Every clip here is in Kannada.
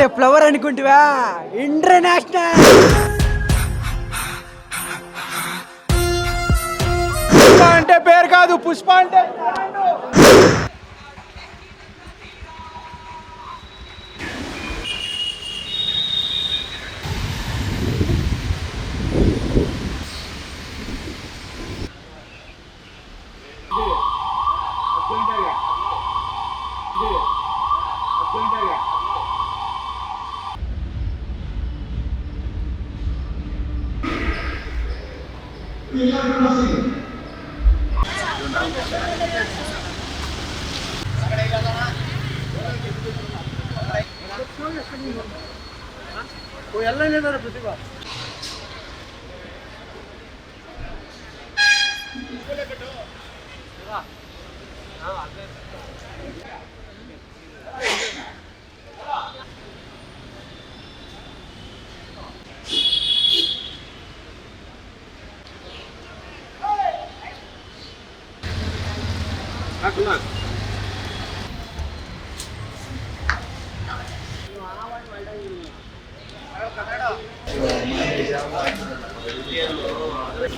అంటే ఫ్లవర్ అనుకుంటువా? ఇంటర్నేషనల్. పుష్ప అంటే పేరు కాదు పుష్ప అంటే ಎಲ್ಲ ಏನಾರ ಪ್ರತಿಭಾ ಹಾಂ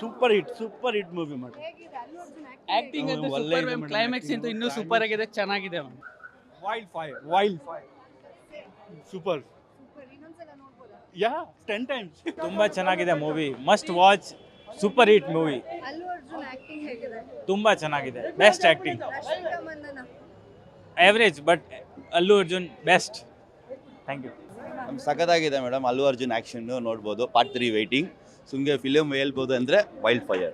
super hit super hit movie ಮಾಡಿ. ಆಕ್ಟಿಂಗ್ ಅಂತೂ ಸೂಪರ್ ಮ್ಯಾಮ್ ಕ್ಲೈಮ್ಯಾಕ್ಸ್ ಅಂತೂ ಇನ್ನೂ ಸೂಪರ್ ಆಗಿದೆ ಚೆನ್ನಾಗಿದೆ ma'am wild fire wild fire super yeah ten times ತುಂಬಾ ಚೆನ್ನಾಗಿದೆ movie must watch super hit movie Allu Arjun acting ಹೇಗಿದೆ? ತುಂಬಾ ಚೆನ್ನಾಗಿದೆ. Best acting Rashmika Mandanna average but Allu Arjun best thank you ಸಖತ್ತಾಗಿದೆ ಮೇಡಮ್. ಅಲ್ಲು ಅರ್ಜುನ್ ಆ್ಯಕ್ಷನ್ ನೋಡ್ಬೋದು. ಪಾರ್ಟ್ ತ್ರೀ ವೈಟಿಂಗ್ ಸುಮ್ಗೆ ಫಿಲಿಮ್ ಹೇಳ್ಬೋದು ಅಂದರೆ wild fire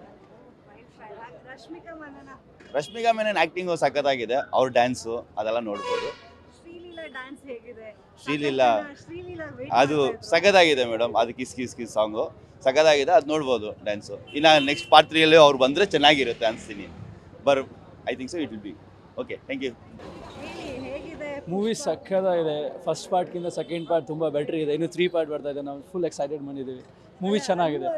Rashmika Menon acting ಸಖತ್ತಾಗಿದೆ. ಅವ್ರ ಡ್ಯಾನ್ಸು ಅದೆಲ್ಲ ನೋಡ್ಬೋದು. ಶ್ರೀಲೀಲಾ ಅದು. ಸಖತ್ತಾಗಿದೆ ಮೇಡಮ್. ಅದು ಕಿಸ್ ಕಿಸ್ ಕಿಸ್ ಸಾಂಗು ಸಖತ್ತಾಗಿದೆ. ಅದು ನೋಡ್ಬೋದು ಡ್ಯಾನ್ಸು ಇನ್ನು ನೆಕ್ಸ್ಟ್ ಪಾರ್ಟ್ ತ್ರೀಯಲ್ಲಿ ಅವ್ರು ಬಂದರೆ ಚೆನ್ನಾಗಿರುತ್ತೆ ಅನಿಸ್ತೀನಿ. But I think so it will be okay thank you movie ಸಕ್ಕತ್ತಾಗಿದೆ ಫಸ್ಟ್ ಪಾರ್ಟ್ಗಿಂತ ಸೆಕೆಂಡ್ ಪಾರ್ಟ್ ತುಂಬ ಬೆಟ್ರ್ ಇದೆ ಇನ್ನು ತ್ರೀ ಪಾರ್ಟ್ ಬರ್ತಾ ಇದೆ ನಾವು ಫುಲ್ ಎಕ್ಸೈಟೆಡ್ ಬಂದಿದ್ದೀವಿ ಮೂವಿ ಚೆನ್ನಾಗಿದೆ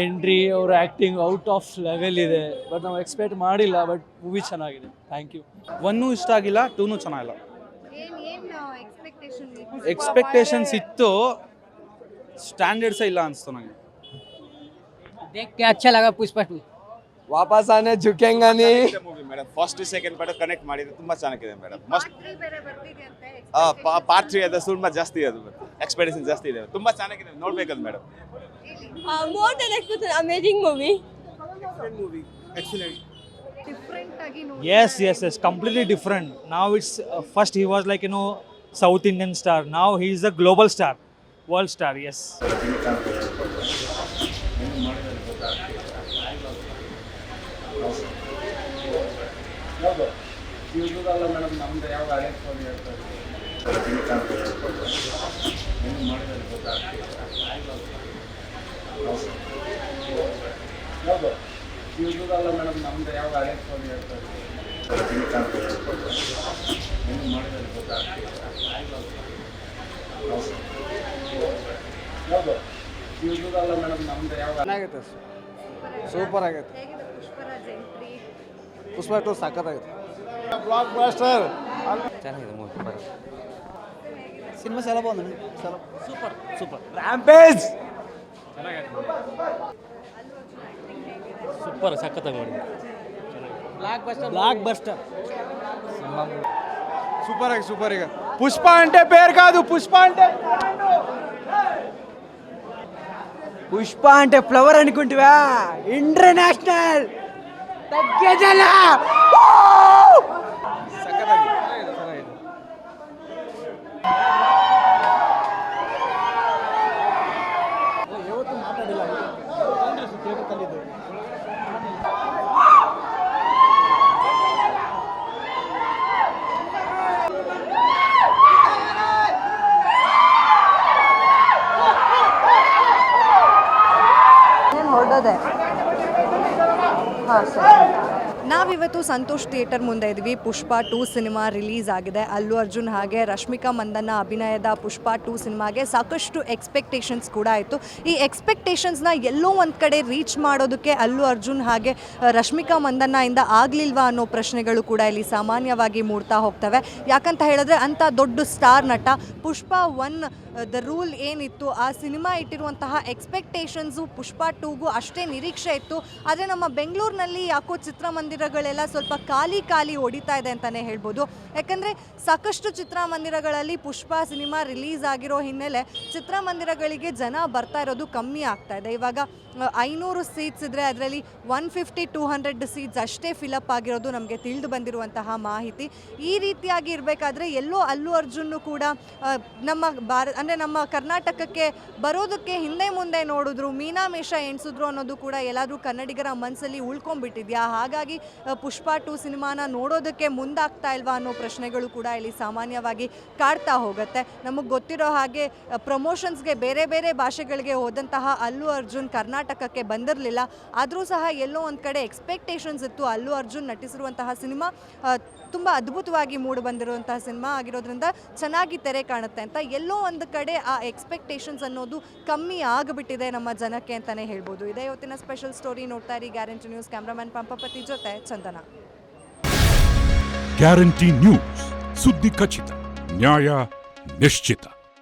ಎಂಟ್ರಿ ಅವ್ರ ಆ್ಯಕ್ಟಿಂಗ್ ಔಟ್ ಆಫ್ ಲೆವೆಲ್ ಇದೆ ಬಟ್ ನಾವು ಎಕ್ಸ್ಪೆಕ್ಟ್ ಮಾಡಿಲ್ಲ ಬಟ್ ಮೂವಿ ಚೆನ್ನಾಗಿದೆ ಥ್ಯಾಂಕ್ ಯು ಒನ್ನೂ ಇಷ್ಟ ಆಗಿಲ್ಲ ಟೂನು ಚೆನ್ನಾಗಿಲ್ಲ ಏನ್ ಏನ್ ಎಕ್ಸ್ಪೆಕ್ಟೇಷನ್ ಎಕ್ಸ್ಪೆಕ್ಟೇಷನ್ಸ್ ಇತ್ತು ಸ್ಟ್ಯಾಂಡರ್ಡ್ಸೇ ಇಲ್ಲ ಅನಿಸ್ತು ನನಗೆ देख के अच्छा लगा पुष्पा टू ವಾಪಸ್ ಆನೆ ಜುಕೆಂಗಾನಿ movie madam first second part connect ಮಾಡಿದ್ರೆ ತುಂಬಾ ಚೆನ್ನಾಗಿದೆ ಮೇಡಮ್ ಮಸ್ಟ್ ಪಾರ್ಟ್ 3 ಬೇರೆ ಬರ್ತಿದೆ ಅಂತೆ ಪಾರ್ಟ್ ತ್ರೀ ಅದ ತುಂಬಾ ಜಾಸ್ತಿ ಅದು ಎಕ್ಸ್ಪೆಕ್ಟೇಷನ್ ಜಾಸ್ತಿ ಇದೆ ತುಂಬಾ ಚೆನ್ನಾಗಿದೆ ನೋಡ್ಬೇಕದು madam more than expected amazing movie different ಆಗಿ was like you know South Indian star it's he is a global star world star South ನಮ್ದು ಯಾವಾಗ ಆಡಿಯಾಟ್ ಫಾಲ್ ಹೇಳ್ತೇವೆ ನೋಡ್ದೇ ಅಲ್ಲ ಮೇಡಮ್ ನಮ್ದು ಯಾವಾಗ ಆಡಿಯಾಟ್ ಫಾಲ್ ಹೇಳ್ತೇವೆ ಇನ್ನೂ ನೋಡ್ದೇ ಇರ್ಬೋದ ಆಯ್ತಾ ಯಾವ್ಬೋ ಮ್ಯೂಝೂದ ಅಲ್ಲ ಮೇಡಮ್ ನಮ್ದು ಯಾವಾಗೈತೆ ಸೂಪರ್ ಆಗೈತೆ. ಪುಸ್ಪಾಟೋ ಸಾಕತ್ತಾಗೈತೆ ಎಂಟ್ರಿ ಪುಷ್ಪ ಟು ಸಖತ್ತಾಗೈತೆ ಸಿನಿಮಾ ಸಲ ಬಂದು ಸೂಪರ್ ಸೂಪರ್ ರ್ಯಾಂಪೇಜ್ ಸೂಪರ್ ಸಖತ್ತಾಗಿ ಮಾಡಿದೆ ಬ್ಲಾಕ್ ಬಸ್ಟರ್ ಸೂಪರ್ ಆಗಿ ಸೂಪರ್ ಈಗ ಪುಷ್ಪ అంటే పేరు కాదు పుష్ప అంటే పుష్ప అంటే ఫ్లవర్ అనుకుంటువా ఇంటర్నేషనల్ తగ్గేదల 的。好，谢谢。ನಾವಿವತ್ತು ಸಂತೋಷ್ ಥಿಯೇಟರ್ ಮುಂದೆ ಇದ್ವಿ. ಪುಷ್ಪ ಟೂ ಸಿನಿಮಾ ರಿಲೀಸ್ ಆಗಿದೆ. ಅಲ್ಲು ಅರ್ಜುನ್ ಹಾಗೆ ರಶ್ಮಿಕಾ ಮಂದನ್ನ ಅಭಿನಯದ ಪುಷ್ಪ ಟೂ ಸಿನಿಮಾಗೆ ಸಾಕಷ್ಟು ಎಕ್ಸ್ಪೆಕ್ಟೇಷನ್ಸ್ ಕೂಡ ಇತ್ತು. ಈ ಎಕ್ಸ್ಪೆಕ್ಟೇಷನ್ಸ್ನ ಎಲ್ಲೋ ಒಂದು ಕಡೆ ರೀಚ್ ಮಾಡೋದಕ್ಕೆ ಅಲ್ಲು ಅರ್ಜುನ್ ಹಾಗೆ ರಶ್ಮಿಕಾ ಮಂದನ್ನ ಇಂದ ಆಗಲಿಲ್ವಾ ಅನ್ನೋ ಪ್ರಶ್ನೆಗಳು ಕೂಡ ಇಲ್ಲಿ ಸಾಮಾನ್ಯವಾಗಿ ಮೂಡ್ತಾ ಹೋಗ್ತವೆ. ಯಾಕಂತ ಹೇಳಿದ್ರೆ ಅಂಥ ದೊಡ್ಡ ಸ್ಟಾರ್ ನಟ ಪುಷ್ಪ ಒನ್ ದ ರೂಲ್ ಏನಿತ್ತು, ಆ ಸಿನಿಮಾ ಇಟ್ಟಿರುವಂತಹ ಎಕ್ಸ್ಪೆಕ್ಟೇಷನ್ಸು ಪುಷ್ಪ ಟೂಗೂ ಅಷ್ಟೇ ನಿರೀಕ್ಷೆ ಇತ್ತು. ಆದರೆ ನಮ್ಮ ಬೆಂಗಳೂರಿನಲ್ಲಿ ಯಾಕೋ ಚಿತ್ರಮಂದಿರಗಳೆಲ್ಲ ಸ್ವಲ್ಪ ಖಾಲಿ ಖಾಲಿ ಹೊಡಿತಾ ಇದೆ ಅಂತಲೇ ಹೇಳ್ಬೋದು. ಯಾಕಂದರೆ ಸಾಕಷ್ಟು ಚಿತ್ರಮಂದಿರಗಳಲ್ಲಿ ಪುಷ್ಪ ಸಿನಿಮಾ ರಿಲೀಸ್ ಆಗಿರೋ ಹಿನ್ನೆಲೆ ಚಿತ್ರಮಂದಿರಗಳಿಗೆ ಜನ ಬರ್ತಾ ಇರೋದು ಕಮ್ಮಿ ಆಗ್ತಾ ಇದೆ. ಇವಾಗ ಐನೂರು ಸೀಟ್ಸ್ ಇದ್ದರೆ ಅದರಲ್ಲಿ one fifty two hundred seats ಅಷ್ಟೇ ಫಿಲಪ್ ಆಗಿರೋದು ನಮಗೆ ತಿಳಿದು ಬಂದಿರುವಂತಹ ಮಾಹಿತಿ. ಈ ರೀತಿಯಾಗಿ ಇರಬೇಕಾದ್ರೆ ಎಲ್ಲೋ ಅಲ್ಲು ಅರ್ಜುನ್ನು ಕೂಡ ನಮ್ಮ ಭಾರ ಅಂದರೆ ನಮ್ಮ ಕರ್ನಾಟಕಕ್ಕೆ ಬರೋದಕ್ಕೆ ಹಿಂದೆ ಮುಂದೆ ನೋಡಿದ್ರು, ಮೀನಾಮೇಷ ಎಣಿಸಿದ್ರು ಅನ್ನೋದು ಕೂಡ ಎಲ್ಲಾದರೂ ಕನ್ನಡಿಗರ ಮನಸ್ಸಲ್ಲಿ ಉಳ್ಕೊಂಡ್ಬಿಟ್ಟಿದ್ಯಾ? ಹಾಗಾಗಿ ಪುಷ್ಪ ಟು ಸಿನಿಮಾನ ನೋಡೋದಕ್ಕೆ ಮುಂದಾಗ್ತಾ ಇಲ್ವಾ ಅನ್ನೋ ಪ್ರಶ್ನೆಗಳು ಕೂಡ ಇಲ್ಲಿ ಸಾಮಾನ್ಯವಾಗಿ ಕಾಡ್ತಾ ಹೋಗುತ್ತೆ. ನಮಗೆ ಗೊತ್ತಿರೋ ಹಾಗೆ ಪ್ರಮೋಷನ್ಸ್ಗೆ ಬೇರೆ ಬೇರೆ ಭಾಷೆಗಳಿಗೆ ಹೋದಂತಹ ಅಲ್ಲು ಅರ್ಜುನ್ ಕರ್ನಾಟಕಕ್ಕೆ ಬಂದಿರಲಿಲ್ಲ. ಆದರೂ ಸಹ ಎಲ್ಲೋ ಒಂದು ಕಡೆ ಎಕ್ಸ್ಪೆಕ್ಟೇಷನ್ಸ್ ಇತ್ತು ಅಲ್ಲು ಅರ್ಜುನ್ ನಟಿಸಿರುವಂತಹ ಸಿನಿಮಾ. ತುಂಬ ಅದ್ಭುತವಾಗಿ ಮೂಡಿ ಬಂದಿರುವಂತಹ ಸಿನಿಮಾ ಆಗಿರೋದ್ರಿಂದ ಚೆನ್ನಾಗಿ ತೆರೆ ಕಾಣುತ್ತೆ ಅಂತ ಎಲ್ಲೋ ಒಂದು ಕಡೆ ಆ ಎಕ್ಸ್ಪೆಕ್ಟೇಷನ್ಸ್ ಅನ್ನೋದು ಕಮ್ಮಿ ಆಗಿಬಿಟ್ಟಿದೆ ನಮ್ಮ ಜನಕ್ಕೆ ಅಂತಲೇ ಹೇಳ್ಬೋದು. ಇದೇ ಇವತ್ತಿನ ಸ್ಪೆಷಲ್ ಸ್ಟೋರಿ ನೋಡ್ತಾ ಇರಿ. ಗ್ಯಾರಂಟಿ ನ್ಯೂಸ್, ಕ್ಯಾಮ್ರಾಮನ್ ಪಂಪಪತಿ ಜೊತೆ. ಚಂದನ. ಗ್ಯಾರಂಟಿ ನ್ಯೂಸ್ ಸುದ್ದಿ ಖಚಿತ ನ್ಯಾಯ ನಿಶ್ಚಿತ.